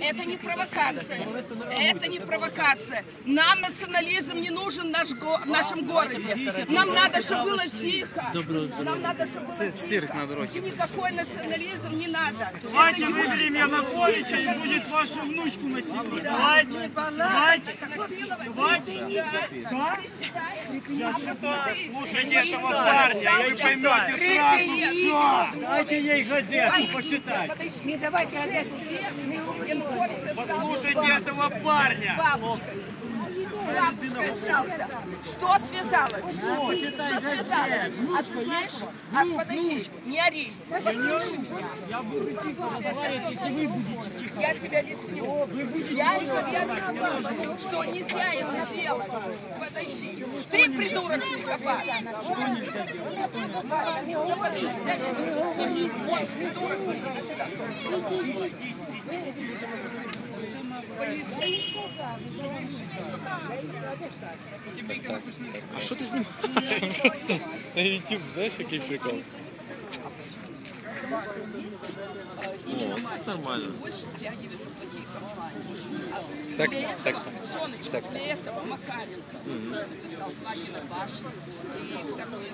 Это не провокация. Это не провокация. Нам национализм не нужен в, наш го- в нашем городе. Нам надо, чтобы было тихо. Нам надо, чтобы было тихо. Цирк на дороге. И никакой национализм не надо. Давайте выберем Януковича и будет вашу внучку насиловать. Давайте, давайте. Давайте. Да? Я считаю. Слушайте этого парня, и вы поймете сразу. Дайте ей газету почитать. Не давайте газету. Послушайте этого парня. Бабушка. Бабушка снялся. Что связалось? Что связалось? От? А, подожди, не ори. Я буду тихо разговаривать, если вы будете тихо. Я тебя объясню. Я тебя объясню, что нельзя это делать. Подожди. Ты придурок психопат. Что нельзя делать? Ну, подожди. Вот, придурок, иди сюда. А що ти знімаєш? Просто на YouTube, знаєш, якийсь прикол? О, тут нормально. Больше втягиваются в плохие компании. Так, Для так, этого, Сонечка, для этого Макаренко написал флаги на башне. И второе,